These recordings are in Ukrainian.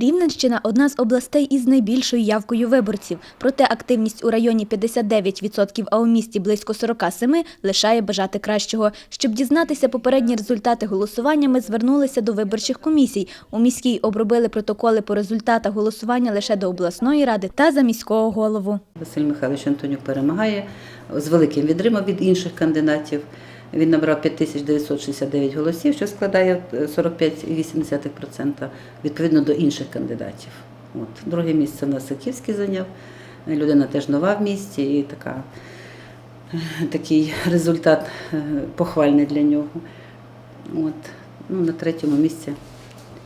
Рівненщина одна з областей із найбільшою явкою виборців. Проте активність у районі 59%, а у місті близько 47% лишає бажати кращого. Щоб дізнатися попередні результати голосування, ми звернулися до виборчих комісій. У міській обробили протоколи по результатах голосування лише до обласної ради та за міського голову. Василь Михайлович Антонюк перемагає з великим відримом від інших кандидатів. Він набрав 5969 голосів, що складає е, 45,8% відповідно до інших кандидатів. От. Друге місце у нас Саківський зайняв. Людина теж нова в місті і така, е, такий результат е, похвальний для нього. От. Ну, на третьому місці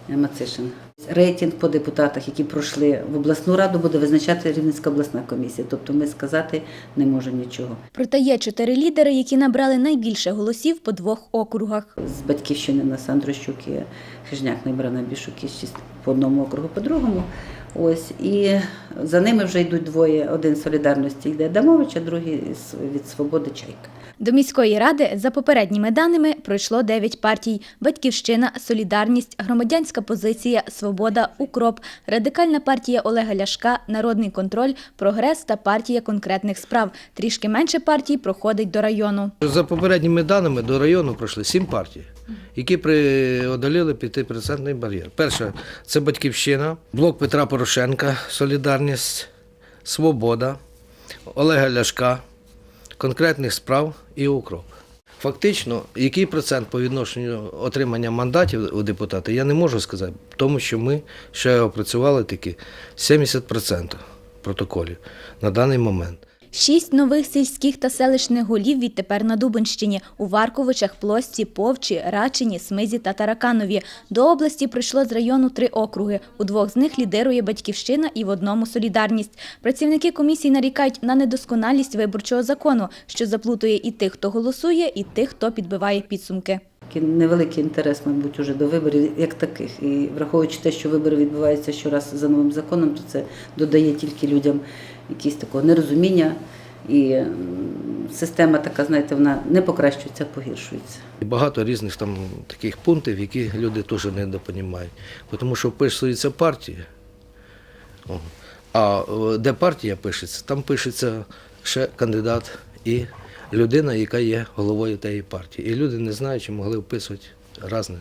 Мацишин. Рейтинг по депутатах, які пройшли в обласну раду, буде визначати Рівненська обласна комісія. Тобто ми сказати не можемо нічого. Проте є чотири лідери, які набрали найбільше голосів по двох округах. З батьківщини у нас Андрощук і Хижняк набрав найбільшу кількість по одному округу, по другому. Ось і за ними вже йдуть двоє. Один з солідарності йде Адамович, а другий від свободи Чайка. До міської ради за попередніми даними пройшло 9 партій: Батьківщина, Солідарність, Громадянська позиція, Свобода, Укроп, Радикальна партія Олега Ляшка, Народний контроль, Прогрес та партія конкретних справ. Трішки менше партій проходить до району. За попередніми даними до району пройшли сім партій, які преодоліли 5% бар'єр. Перша це Батьківщина, блок Петра Порошенка, Солідарність, Свобода, Олега Ляшка, конкретних справ і укроп. Фактично, який процент по відношенню отримання мандатів у депутата, я не можу сказати, тому що ми ще опрацювали таки 70% протоколів на даний момент. Шість нових сільських та селищних голів відтепер на Дубинщині – у Варковичах, Плосці, Повчі, Рачині, Смизі та Тараканові. До області прийшло з району три округи. У двох з них лідирує Батьківщина і в одному – Солідарність. Працівники комісії нарікають на недосконалість виборчого закону, що заплутує і тих, хто голосує, і тих, хто підбиває підсумки. Невеликий інтерес, мабуть, уже до виборів як таких. І враховуючи те, що вибори відбуваються щораз за новим законом, то це додає тільки людям якісь такого нерозуміння. І система така, знаєте, вона не покращується, а погіршується. Багато різних там таких пунктів, які люди теж не допонімають. Тому що вписується партія. А е, де партія пишеться, там пишеться ще кандидат і людина, яка є головою тієї партії. І люди не знають, чи могли вписувати різне.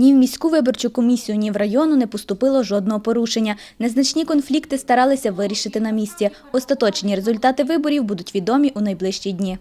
Ні в міську виборчу комісію, ні в району не поступило жодного порушення. Незначні конфлікти старалися вирішити на місці. Остаточні результати виборів будуть відомі у найближчі дні.